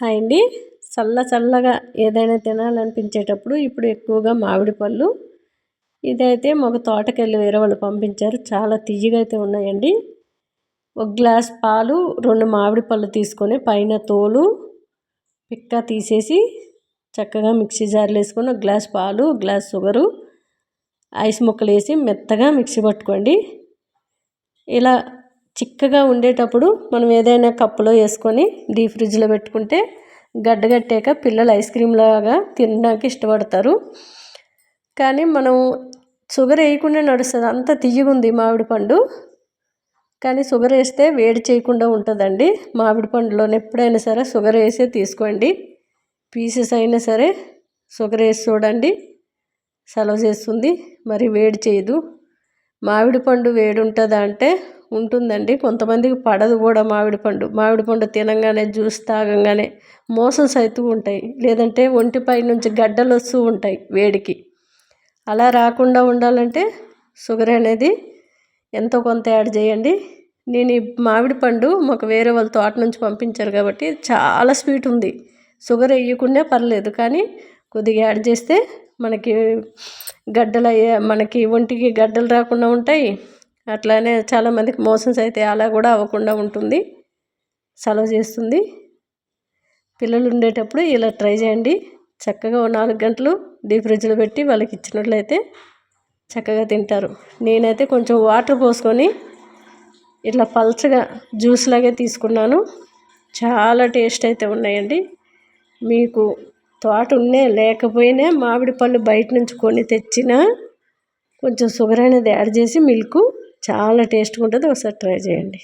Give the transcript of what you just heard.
Hi అండి. చల్ల చల్లగా ఏదైనా తినాలనిపించేటప్పుడు ఇప్పుడు ఎక్కువగా మామిడి పళ్ళు. ఇదైతే మాకు తోటకెళ్ళి వేరే వాళ్ళు పంపించారు. చాలా తియ్యగా అయితే ఉన్నాయండి. ఒక గ్లాస్ పాలు రెండు మామిడి పళ్ళు తీసుకొని పైన తోలు పిక్క తీసేసి చక్కగా మిక్సీ జార్లో వేసుకొని ఒక గ్లాస్ పాలు గ్లాస్ షుగరు ఐస్ ముక్కలు వేసి మెత్తగా మిక్సీ పట్టుకోండి. ఇలా చిక్కగా ఉండేటప్పుడు మనం ఏదైనా కప్పులో వేసుకొని డీప్ ఫ్రిడ్జ్లో పెట్టుకుంటే గడ్డగట్టాక పిల్లలు ఐస్ క్రీమ్ లాగా తినడానికి ఇష్టపడతారు. కానీ మనం షుగర్ వేయకుండా నడుస్తుంది. అంత తీయగుంది మామిడి పండు. కానీ షుగర్ వేస్తే వేడి చేయకుండా ఉంటుందండి. మామిడి పండులోనే ఎప్పుడైనా సరే షుగర్ వేసే తీసుకోండి. పీసెస్ అయినా సరే షుగర్ వేసి చూడండి. సెలవు చేస్తుంది. మరి వేడి చేయదు. మామిడి పండు వేడి ఉంటుందా అంటే ఉంటుందండి. కొంతమందికి పడదు కూడా మామిడి పండు. మామిడి పండు తినగానే జ్యూస్ తాగంగానే మోసం అవుతూ ఉంటాయి. లేదంటే ఒంటిపై నుంచి గడ్డలు వస్తూ ఉంటాయి వేడికి. అలా రాకుండా ఉండాలంటే షుగర్ అనేది ఎంతో కొంత యాడ్ చేయండి. నేను ఈ మామిడి పండు మాకు వేరే వాళ్ళ తోట నుంచి పంపించారు కాబట్టి చాలా స్వీట్ ఉంది. షుగర్ వేయకుండా పర్లేదు కానీ కొద్దిగా యాడ్ చేస్తే మనకి గడ్డలు అయ్యే మనకి ఒంటికి గడ్డలు రాకుండా ఉంటాయి. అట్లానే చాలామందికి మోషన్స్ అయితే అలా కూడా అవ్వకుండా ఉంటుంది. సెలవు చేస్తుంది. పిల్లలు ఉండేటప్పుడు ఇలా ట్రై చేయండి. చక్కగా నాలుగు గంటలు డీప్ ఫ్రిడ్జ్లో పెట్టి వాళ్ళకి ఇచ్చినట్లయితే చక్కగా తింటారు. నేనైతే కొంచెం వాటర్ పోసుకొని ఇట్లా పల్చగా జ్యూస్ లాగే తీసుకున్నాను. చాలా టేస్ట్ అయితే ఉన్నాయండి. మీకు తోట ఉన్నే లేకపోయినా మామిడి పళ్ళు బయట నుంచి కొని తెచ్చినా కొంచెం షుగర్ అనేది యాడ్ చేసి మిల్క్ చాలా టేస్ట్గా ఉంటుంది. ఒకసారి ట్రై చేయండి.